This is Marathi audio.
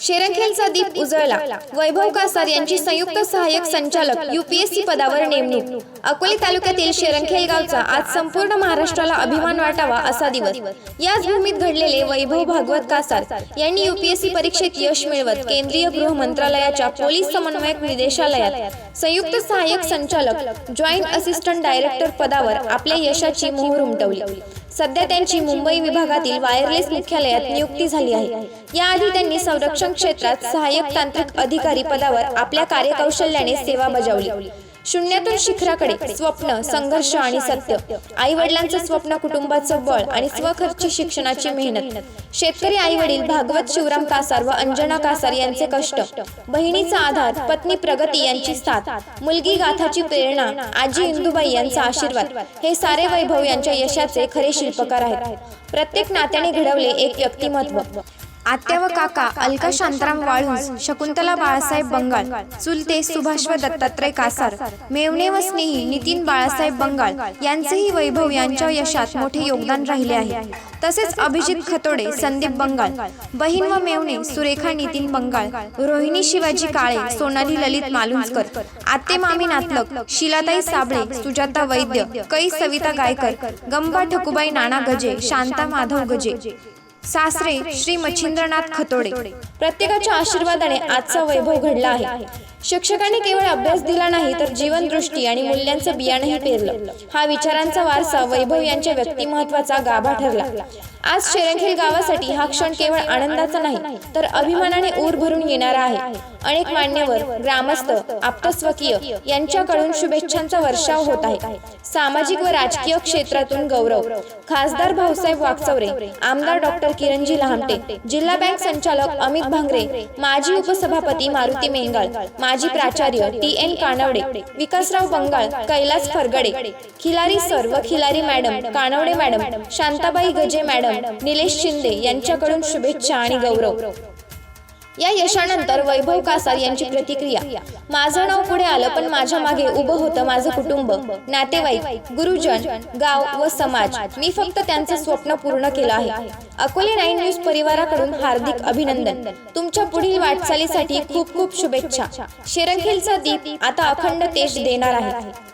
शेरंखेलचा दीप उजळला. वैभव कासार यांची संयुक्त सहाय्यक संचालक युपीएससी पदावर नेमणूक. अकोले तालुक्यातील शेरखेल गावचा आज संपूर्ण महाराष्ट्राला अभिमान वाटावा असा दिवस. याच भूमीत घडलेले वैभव भागवत कासार यांनी युपीएससी परीक्षेत यश मिळवत केंद्रीय गृह मंत्रालयाच्या पोलीस समन्वयक निदेशालयात संयुक्त सहाय्यक संचालक जॉईंट असिस्टंट डायरेक्टर पदावर आपल्या यशाची मोहर उमटवली. सध्या त्यांची मुंबई विभागातील वायरलेस मुख्यालयात नियुक्ती झाली आहे. याआधी त्यांनी संरक्षण क्षेत्रात सहाय्यक तांत्रिक अधिकारी पदावर आपल्या कार्यकौशल्याने सेवा बजावली. शून्यातून शिखराकडे स्वप्न संघर्ष आणि सत्य. आई वडिलांचं स्वप्न कुटुंबाचं बळ आणि स्वखर्ची शिक्षणाची मेहनत. शेतकरी आई वडील भागवत शिवराम कासार व अंजना कासार यांचे कष्ट. बहिणीचा आधार पत्नी प्रगती यांची साथ. मुलगी गाथाची प्रेरणा आजी इंदुबाई यांचा आशीर्वाद. हे सारे वैभव यांच्या यशाचे खरे शिल्पकार आहेत. प्रत्येक नात्याने घडवले एक व्यक्तिमत्व. आत्या व काका अलका शांताराम वाळूंज शकुंतला बाळासाहेब बंगाल चुलते सुभाष व दत्तात्रय कासार मेवणे व स्नेही नितीन बाळासाहेब बंगाल यांचेही वैभव यांच्या यशात मोठे योगदान राहिले आहे. तसेच अभिजित खतोडे संदीप बंगाल बहीण व मेवणे सुरेखा नितीन बंगाल रोहिणी शिवाजी काळे सोनाली ललित मालुंजकर आत्ते मामी नातलक शिलाताई साबळे सुजाता वैद्य कै सविता गायकर गंबा ठकुबाई नाना गजे शांता माधव गजे सासरे श्री मच्छिंद्रनाथ खतोडे. प्रत्येकाच्या आशीर्वादाने आजचा वैभव घडला आहे. शिक्षकांनी केवळ अभ्यास दिला नाही तर जीवनदृष्टी आणि मूल्यांचं बियाणंही पेरलं. हा विचारांचा वारसा वैभव यांच्या व्यक्तिमत्वाचा गाभा ठरला. आज शेरंखेल गावासाठी हा क्षण केवळ आनंदाचा नाही तर अभिमानाने ऊर भरून येणारा आहे. अनेक मान्यवर ग्रामस्थ आप्तस्वकीय यांच्याकडून शुभेच्छांचा वर्षाव होत आहे. सामाजिक व राजकीय क्षेत्रातून गौरव. खासदार भाऊसाहेब वाकचौरे आमदार डॉक्टर किरणजी लहामटे जिल्हा बँक संचालक अमित भांगरे माजी उपसभापती मारुती मेंगाळ माजी प्राचार्य T N Kanwade Vikasrao Bangal Kailas Phargade Khilari sir व Khilari madam Kanwade madam Shantabai Gaje madam Nilesh Shinde यांच्याकडून शुभेच्छा आणि गौरव. या यशानंतर वैभव कासार यांची प्रतिक्रिया. माझं नाव पुढे आलं पण माझ्या मागे उभं होतं माझं कुटुंब नातेवाईक गुरुजन गाव व समाज. मी फक्त त्यांचं स्वप्न पूर्ण केलं आहे. अकोले नाईन न्यूज परिवाराकडून हार्दिक अभिनंदन. तुमच्या पुढील वाटचालीसाठी खूप खूप शुभेच्छा. शेरखेलचा दीप आता अखंड तेज देणार आहे.